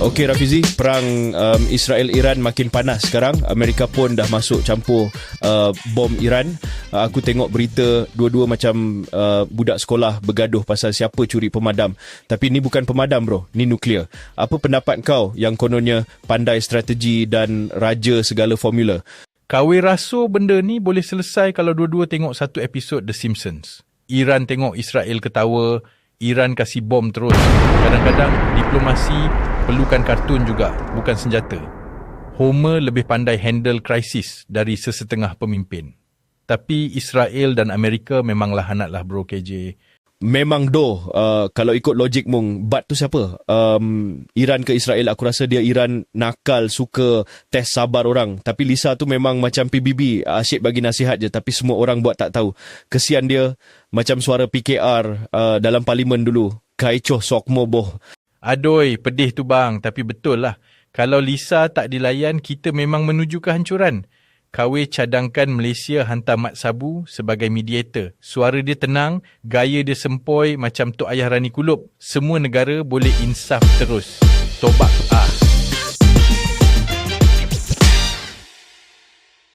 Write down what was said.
Okey Rafizi, perang um, Israel-Iran makin panas sekarang. Amerika pun dah masuk campur uh, bom Iran. Uh, aku tengok berita dua-dua macam uh, budak sekolah bergaduh pasal siapa curi pemadam. Tapi ni bukan pemadam bro, ni nuklear. Apa pendapat kau yang kononnya pandai strategi dan raja segala formula? Kawe rasa benda ni boleh selesai kalau dua-dua tengok satu episod The Simpsons. Iran tengok Israel ketawa, Iran kasih bom terus. Kadang-kadang diplomasi perlukan kartun juga, bukan senjata. Homer lebih pandai handle krisis dari sesetengah pemimpin. Tapi Israel dan Amerika memanglah lah bro KJ. Memang doh uh, kalau ikut logik mung but tu siapa? Um, Iran ke Israel? Aku rasa dia Iran nakal suka test sabar orang. Tapi Lisa tu memang macam PBB asyik bagi nasihat je. Tapi semua orang buat tak tahu. Kesian dia macam suara PKR uh, dalam parlimen dulu. Kaicoh sokmo boh. Adoi, pedih tu bang. Tapi betul lah. Kalau Lisa tak dilayan, kita memang menuju kehancuran. KW cadangkan Malaysia hantar Mat Sabu sebagai mediator. Suara dia tenang, gaya dia sempoi macam Tok Ayah Rani Kulup. Semua negara boleh insaf terus. Tobak ah.